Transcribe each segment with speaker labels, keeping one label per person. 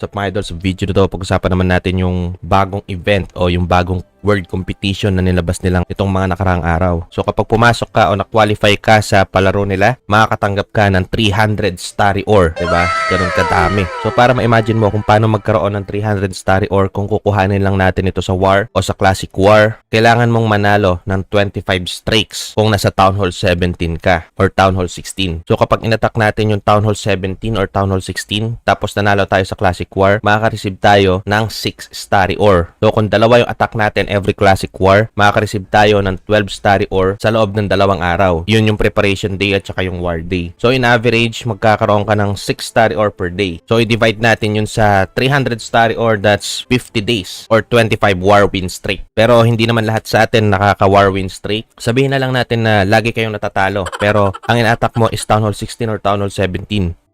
Speaker 1: Sa mga idol, sa video na to, pag-usapan naman natin yung bagong event o yung bagong world competition na nilabas nilang itong mga nakarang araw. So kapag pumasok ka o na-qualify ka sa palaro nila, makakatanggap ka ng 300 starry ore, 'di ba? Ganun kadami. So para ma-imagine mo kung paano magkaroon ng 300 starry ore kung kukuhanin lang natin ito sa war o sa classic war, kailangan mong manalo ng 25 streaks kung nasa Town Hall 17 ka or Town Hall 16. So kapag inattack natin yung Town Hall 17 or Town Hall 16, tapos nanalo tayo sa classic war, makaka-receive tayo ng 6 starry ore. So kung dalawa yung attack natin every classic war, makaka-receive tayo ng 12 starry ore sa loob ng dalawang araw. Yun yung preparation day at saka yung war day. So in average, magkakaroon ka ng 6 starry ore per day. So i-divide natin yun sa 300 starry ore, that's 50 days or 25 war win streak. Pero hindi naman lahat sa atin nakaka-war win streak. Sabihin na lang natin na lagi kayong natatalo. Pero ang in-attack mo is Town Hall 16 or Town Hall 17.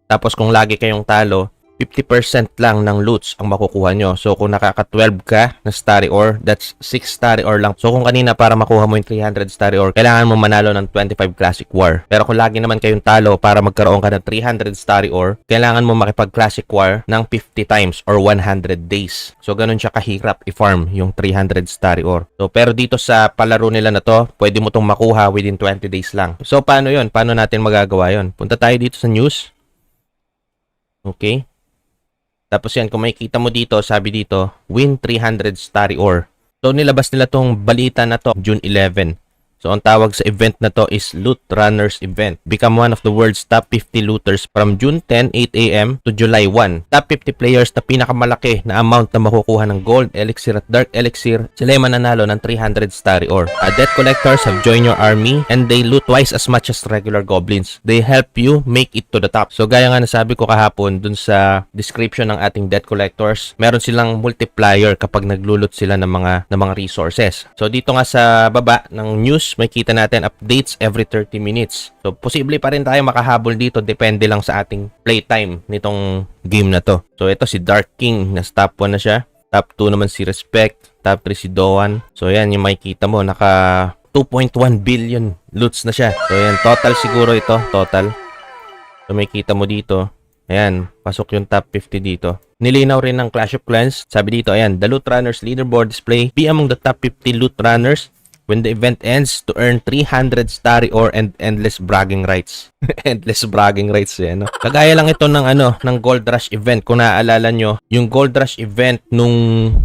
Speaker 1: Tapos kung lagi kayong talo, 50% lang ng loots ang makukuha nyo. So, kung nakaka-12 ka na starry ore, that's 6 starry ore lang. So, kung kanina para makuha mo yung 300 starry ore, kailangan mo manalo ng 25 classic war. Pero kung lagi naman kayong talo para magkaroon ka ng 300 starry ore, kailangan mo makipag classic war ng 50 times or 100 days. So, ganun siya kahirap i-farm yung 300 starry ore. So, pero dito sa palaro nila na to, pwede mo tong makuha within 20 days lang. So, paano yon Paano natin magagawa yon Punta tayo dito sa news. Okay. Tapos yan, kung makikita mo dito, sabi dito, win 300 starry ore. So, nilabas nila tong balita na to June 11. So, ang tawag sa event na to is Loot Runners Event. Become one of the world's top 50 looters from June 10, 8 a.m. to July 1. Top 50 players na pinakamalaki na amount na makukuha ng gold, elixir at dark elixir, sila ay mananalo ng 300 starry ore. Uh, debt collectors have joined your army and they loot twice as much as regular goblins. They help you make it to the top. So, gaya nga nasabi ko kahapon dun sa description ng ating debt collectors, meron silang multiplier kapag naglulot sila ng mga ng mga resources. So, dito nga sa baba ng news, may kita natin updates every 30 minutes. So, posible pa rin tayo makahabol dito. Depende lang sa ating playtime nitong game na to. So, ito si Dark King. Nas top 1 na siya. Top 2 naman si Respect. Top 3 si Doan. So, yan yung makikita mo. Naka 2.1 billion loots na siya. So, yan. Total siguro ito. Total. So, may kita mo dito. Ayan, pasok yung top 50 dito. Nilinaw rin ng Clash of Clans. Sabi dito, ayan, the Loot Runners leaderboard display. Be among the top 50 Loot Runners when the event ends to earn 300 starry ore and endless bragging rights. endless bragging rights eh, no? Kagaya lang ito ng ano, ng Gold Rush event. Kung naaalala nyo, yung Gold Rush event nung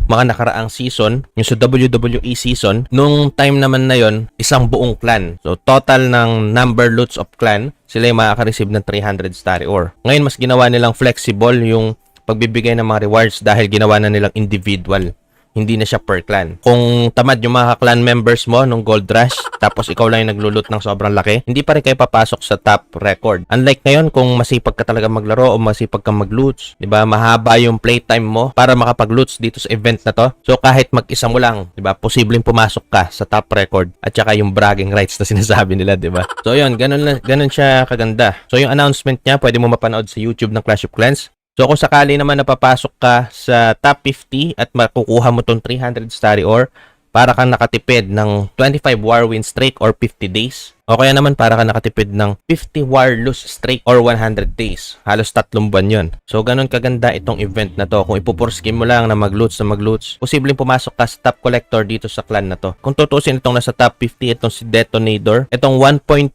Speaker 1: mga nakaraang season, yung sa WWE season, nung time naman na yon isang buong clan. So, total ng number loots of clan, sila yung makaka-receive ng 300 starry ore. Ngayon, mas ginawa nilang flexible yung pagbibigay ng mga rewards dahil ginawa na nilang individual hindi na siya per clan. Kung tamad yung mga clan members mo nung Gold Rush, tapos ikaw lang yung naglulot ng sobrang laki, hindi pa rin kayo papasok sa top record. Unlike ngayon, kung masipag ka talaga maglaro o masipag ka mag-loots, di ba, mahaba yung playtime mo para makapag-loots dito sa event na to. So kahit mag-isa mo lang, di ba, posibleng pumasok ka sa top record at saka yung bragging rights na sinasabi nila, di ba? So yun, ganun, na- ganun siya kaganda. So yung announcement niya, pwede mo mapanood sa YouTube ng Clash of Clans. So kung sakali naman napapasok ka sa top 50 at makukuha mo tong 300 starry ore, para kang nakatipid ng 25 war win streak or 50 days. O kaya naman para ka nakatipid ng 50 war lose streak or 100 days. Halos tatlong buwan yun. So ganun kaganda itong event na to. Kung ipupurskin mo lang na mag-loots na mag-loots, posibleng pumasok ka sa top collector dito sa clan na to. Kung tutusin itong nasa top 50, itong si Detonator, itong 1.2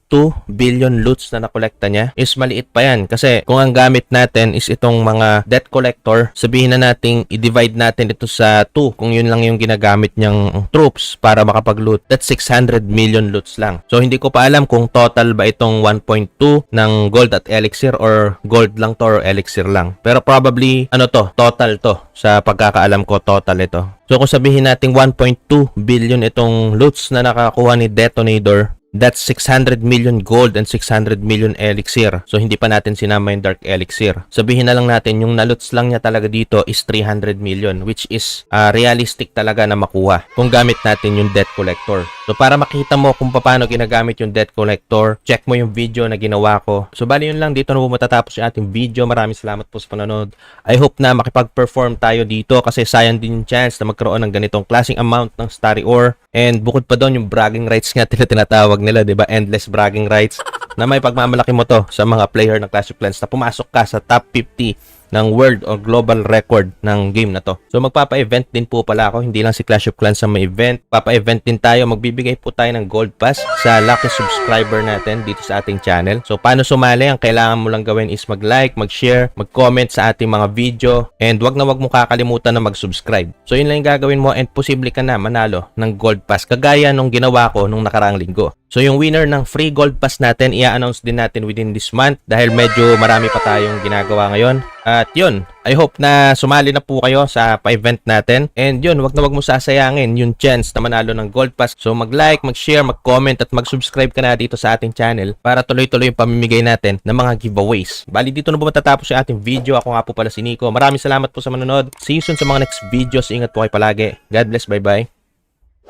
Speaker 1: billion loots na nakolekta niya is maliit pa yan. Kasi kung ang gamit natin is itong mga debt collector, sabihin na nating i-divide natin ito sa 2 kung yun lang yung ginagamit niyang troops para makapag-loot. That's 600 million loots lang. So hindi ko pa alam kung total ba itong 1.2 ng gold at elixir or gold lang to or elixir lang. Pero probably ano to, total to. Sa pagkakaalam ko total ito. So kung sabihin nating 1.2 billion itong loots na nakakuha ni Detonator, That's 600 million gold and 600 million elixir. So, hindi pa natin sinama yung dark elixir. Sabihin na lang natin, yung naluts lang niya talaga dito is 300 million, which is uh, realistic talaga na makuha kung gamit natin yung debt collector. So, para makita mo kung paano ginagamit yung debt collector, check mo yung video na ginawa ko. So, bali yun lang. Dito na po matatapos yung ating video. Maraming salamat po sa panonood. I hope na makipag-perform tayo dito kasi sayang din yung chance na magkaroon ng ganitong klaseng amount ng starry ore. And bukod pa doon, yung bragging rights nga tila tinatawag nila, 'di ba? Endless bragging rights na may pagmamalaki mo to sa mga player ng Clash of Clans na pumasok ka sa top 50 ng world or global record ng game na to. So magpapa-event din po pala ako, hindi lang si Clash of Clans sa may event. Papa-event din tayo, magbibigay po tayo ng gold pass sa lucky subscriber natin dito sa ating channel. So paano sumali? Ang kailangan mo lang gawin is mag-like, mag-share, mag-comment sa ating mga video and wag na wag mo kakalimutan na mag-subscribe. So yun lang yung gagawin mo and posible ka na manalo ng gold pass kagaya nung ginawa ko nung nakaraang linggo. So yung winner ng free gold pass natin, i-announce din natin within this month dahil medyo marami pa tayong ginagawa ngayon. At yun, I hope na sumali na po kayo sa pa-event natin. And yun, wag na wag mo sasayangin yung chance na manalo ng gold pass. So mag-like, mag-share, mag-comment at mag-subscribe ka na dito sa ating channel para tuloy-tuloy yung pamimigay natin ng mga giveaways. Bali dito na po matatapos yung ating video. Ako nga po pala si Nico. Maraming salamat po sa manonood. See you soon sa mga next videos. Ingat po kayo palagi. God bless. Bye-bye.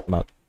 Speaker 1: I'm.